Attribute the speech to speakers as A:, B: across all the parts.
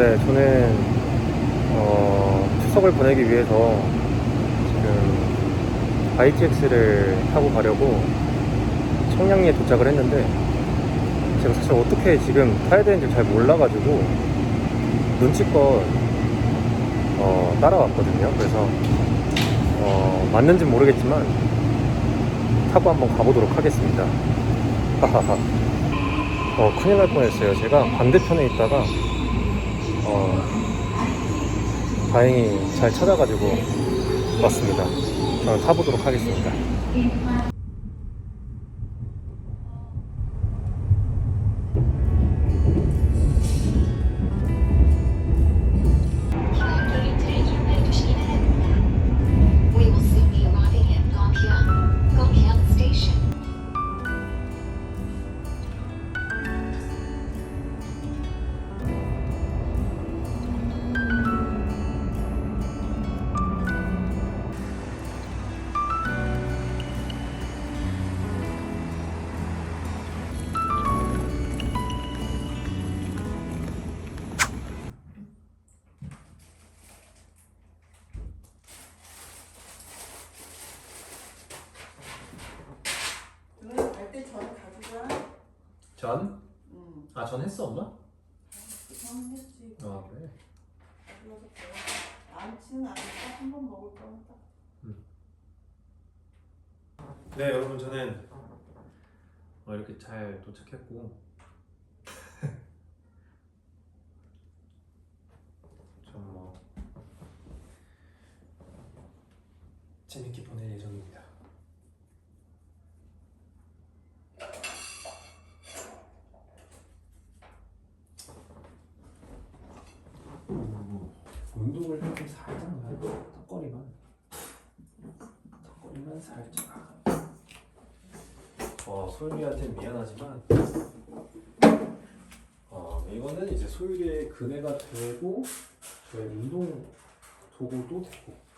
A: 네, 저는 어, 추석을 보내기 위해서 지금 ITX를 타고 가려고 청량리에 도착을 했는데 제가 사실 어떻게 지금 타야 되는지 잘 몰라가지고 눈치껏 어, 따라왔거든요. 그래서 어, 맞는지는 모르겠지만 타고 한번 가보도록 하겠습니다. 하하하. 어, 큰일 날 뻔했어요. 제가 반대편에 있다가 어, 다행히 잘 찾아가지고 왔습니다. 저는 타보도록 하겠습니다.
B: 전? 응.
A: 아, 전 했어, 엄마?
B: 전 했지.
A: 아, 그래.
B: 안치는 않을까? 한 번 먹을 거니까.
A: 네, 여러분, 저는 어, 이렇게 잘 도착했고, 좀 뭐, 재밌게 보낼 예정입니다. 운동을 좀 살짝 해요. 턱걸이만. 턱걸이만 살짝. 어, 소율이한테 미안하지만, 어, 이거는 이제 소율이의 그네가 되고, 저의 운동 도구도 되고.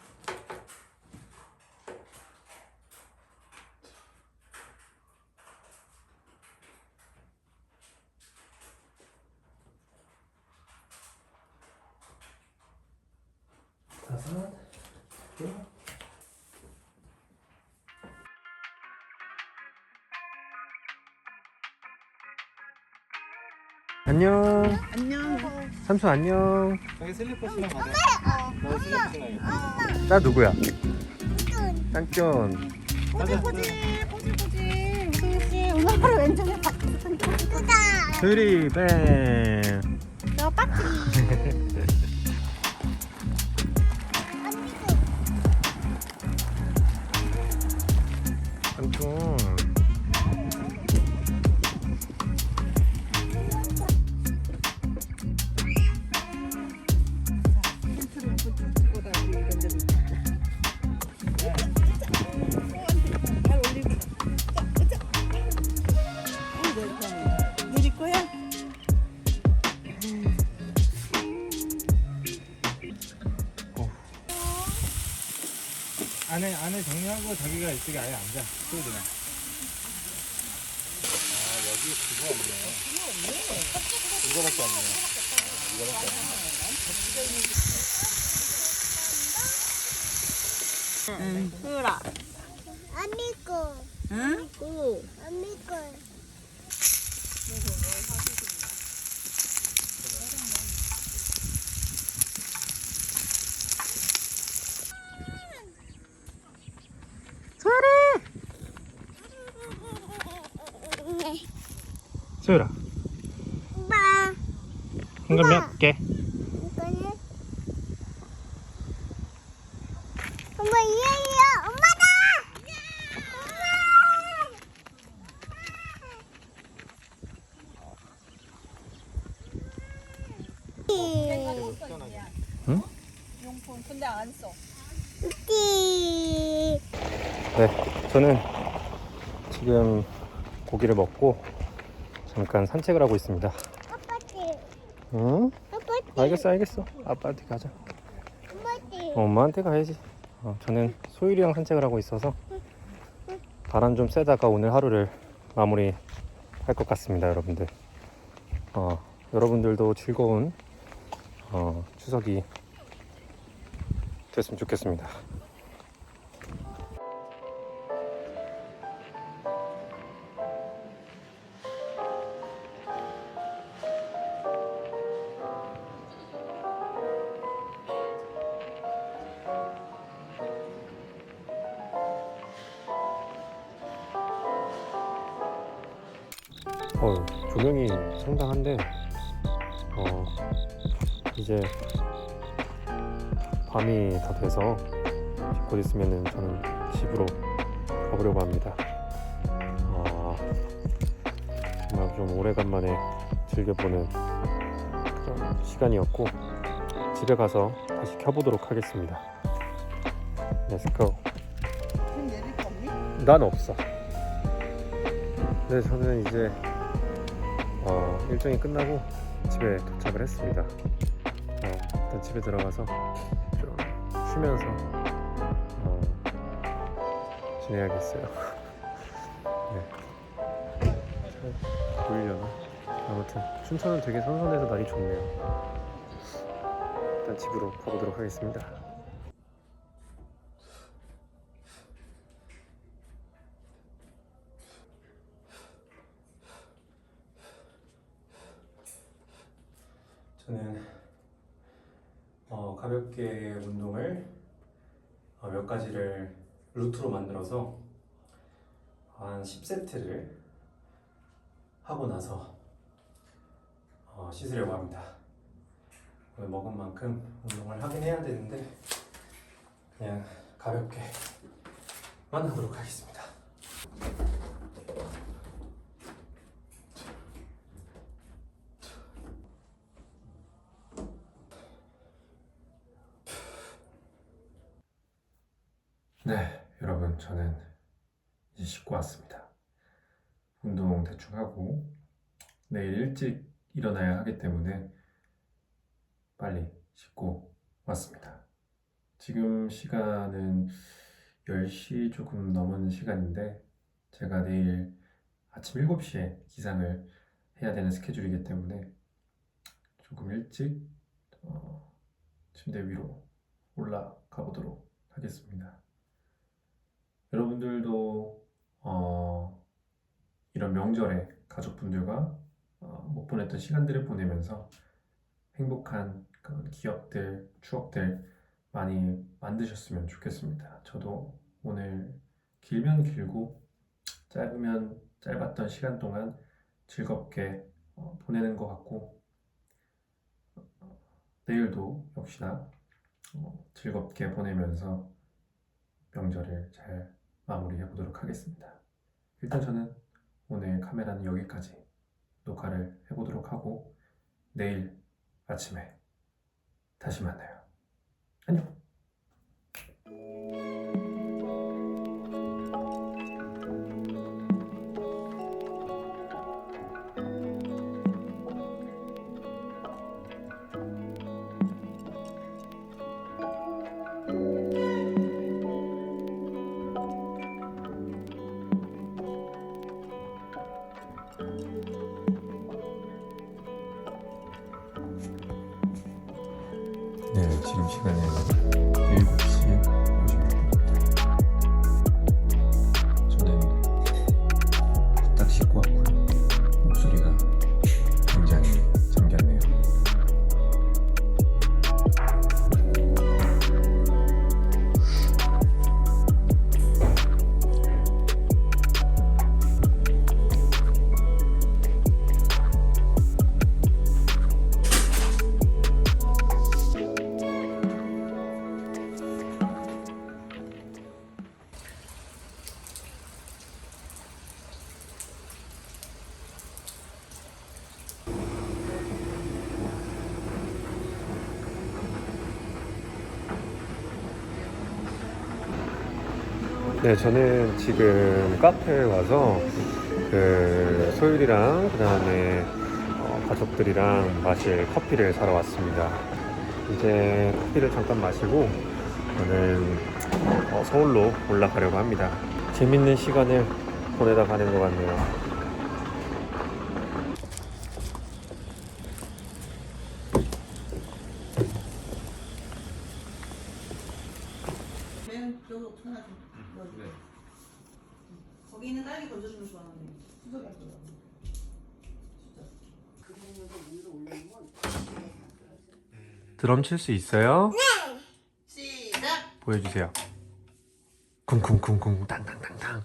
A: 안녕.
B: 안녕.
A: 삼촌 안녕.
C: 여기 슬리퍼 신어 가자. 너 슬리퍼 신어야겠다.
A: 나 누구야?
B: 꼬지 꼬지 꼬지. 우승 씨 오늘 하루 왼쪽에 바뀌었으니까.
A: 소율이 뱅.
B: 너 빠뜨
C: 안에 안에 정리하고 자기가 이쪽에 아예 앉아. 소리가. 아 여기 그거 없네. 이거밖에 없네. 이거밖에 없네.
B: 흐라.
A: 소율아.
D: 엄마,
A: 이거 몇 개?
D: 이거는 엄마 이해요, 엄마다. 엄마.
B: 용품 근데 안 써.
D: 띠.
A: 네, 저는 지금 고기를 먹고 잠깐 산책을 하고 있습니다.
D: 아빠띠,
A: 응?
D: 아빠띠,
A: 알겠어, 알겠어. 아빠한테 가자.
D: 아빠띠.
A: 어, 엄마한테 가야지. 어, 저는 소율이랑 산책을 하고 있어서 바람 좀 쐬다가 오늘 하루를 마무리 할 것 같습니다, 여러분들. 어, 여러분들도 즐거운 추석이 됐으면 좋겠습니다. 어, 이제 밤이 다 돼서 곧 있으면은 저는 집으로 가보려고 합니다. 어, 정말 좀 오래간만에 즐겨보는 그런 시간이었고 집에 가서 다시 켜보도록 하겠습니다. Let's go. 난 없어. 네, 저는 이제 어, 일정이 끝나고 집에 도착을 했습니다. 어, 일단 집에 들어가서 좀 쉬면서 어, 지내야겠어요. 네. 잘 보이려나? 아무튼 춘천은 되게 선선해서 날이 좋네요. 일단 집으로 가보도록 하겠습니다. 저는 어, 가볍게 운동을 어, 몇 가지를 루트로 만들어서 한 10세트를 하고 나서 어, 씻으려고 합니다. 오늘 먹은 만큼 운동을 하긴 해야 되는데 그냥 가볍게만 하도록 하겠습니다. 네, 여러분 저는 이제 씻고 왔습니다. 운동 대충 하고 내일 일찍 일어나야 하기 때문에 빨리 씻고 왔습니다. 지금 시간은 10시 조금 넘은 시간인데 제가 내일 아침 7시에 기상을 해야 되는 스케줄이기 때문에 조금 일찍 어, 침대 위로 올라가 보도록 하겠습니다. 여러분들도 어, 이런 명절에 가족분들과 어, 못 보냈던 시간들을 보내면서 행복한 그런 기억들, 추억들 많이 만드셨으면 좋겠습니다. 저도 오늘 길면 길고 짧으면 짧았던 시간 동안 즐겁게 어, 보내는 것 같고 어, 내일도 역시나 어, 즐겁게 보내면서 명절을 잘 마무리해 보도록 하겠습니다. 일단 저는 오늘 카메라는 여기까지 녹화를 해보도록 하고 내일 아침에 다시 만나요. 안녕. 네, 저는 지금 카페에 와서 그 소율이랑 그 다음에 어, 가족들이랑 마실 커피를 사러 왔습니다. 이제 커피를 잠깐 마시고 저는 어, 서울로 올라가려고 합니다. 재밌는 시간을 보내다 가는 것 같네요.
B: 너도 하나 줘. 너.
A: 네.
B: 거기 있는 딸기 건져주는 거 좋아하는데. 수석이 안 좋아.
A: 드럼 칠 수 있어요?
B: 시작.
A: 보여주세요. 쿵쿵쿵쿵 땅땅땅땅.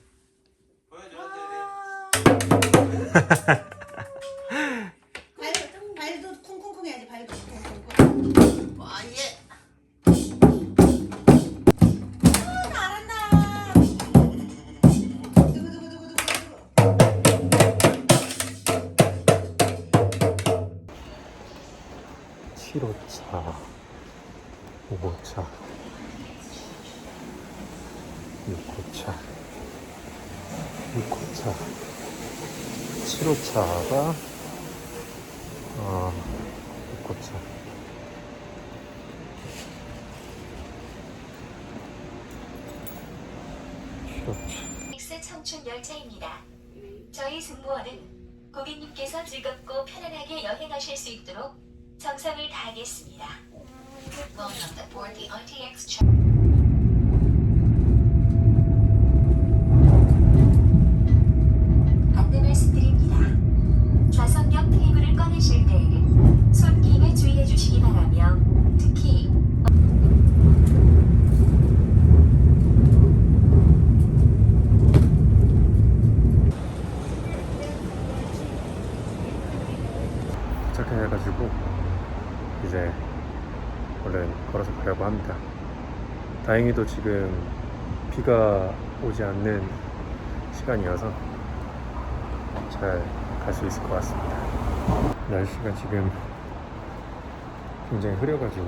B: 발,
A: 7호차, 5호차, 6호차, 6호차, 7호차가 아, 6호차.
E: 엑스 청춘 열차입니다. 저희 승무원은 고객님께서 즐겁고 편안하게 여행하실 수 있도록 정성을 다하겠습니다. Welcome aboard the RTX train. 안내 말씀드립니다. 좌석역 테이블을 꺼내실 때에는 손김에 주의해 주시기 바라며 특히
A: 도착해가지고 이제 얼른 걸어서 가려고 합니다. 다행히도 지금 비가 오지 않는 시간이어서 잘 갈 수 있을 것 같습니다. 날씨가 지금 굉장히 흐려가지고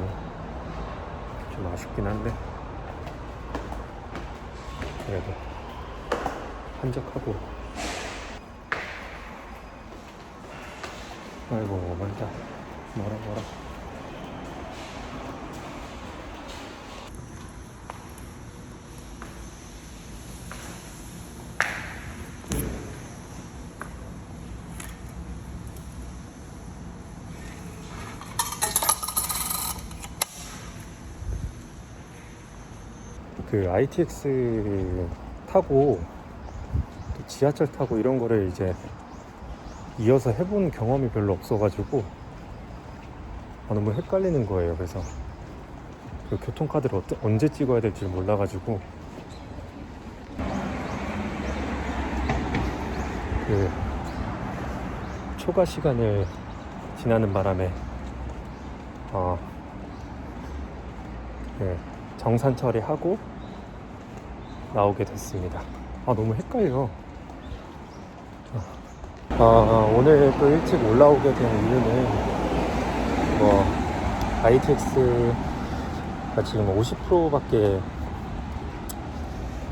A: 좀 아쉽긴 한데 그래도 한적하고 아이고 멀다 멀어 멀어 그 ITX 타고 또 지하철 타고 이런 거를 이제 이어서 해본 경험이 별로 없어가지고 아, 너무 헷갈리는 거예요. 그래서 그 교통카드를 언제 찍어야 될지 몰라가지고 그 초과 시간을 지나는 바람에 어, 그 정산 처리하고 나오게 됐습니다. 아 너무 헷갈려. 아, 오늘 또 일찍 올라오게 된 이유는 뭐 ITX가 지금 50%밖에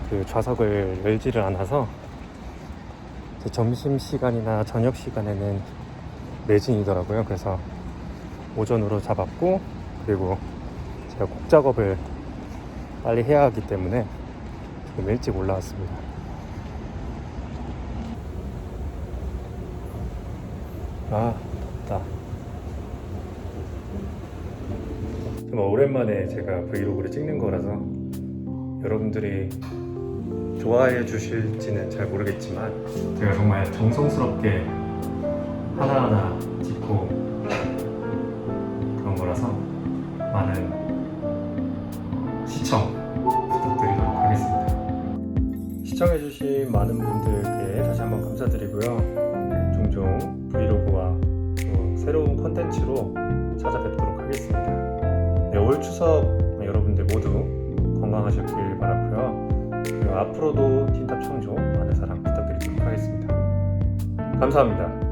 A: 그 좌석을 열지를 않아서 점심 시간이나 저녁 시간에는 매진이더라고요. 그래서 오전으로 잡았고 그리고 제가 곡 작업을 빨리 해야 하기 때문에 지금 일찍 올라왔습니다. 아, 덥다. 정말 오랜만에 제가 브이로그를 찍는 거라서 여러분들이 좋아해 주실지는 잘 모르겠지만 제가 정말 정성스럽게 하나하나 찍고 시청해주신 많은 분들께 다시 한번 감사드리고요. 종종 브이로그와 또 새로운 컨텐츠로 찾아뵙도록 하겠습니다. 네, 올 추석 여러분들 모두 건강하셨길 바라고요. 그리고 앞으로도 틴탑 청조 많은 사랑 부탁드리도록 하겠습니다. 감사합니다.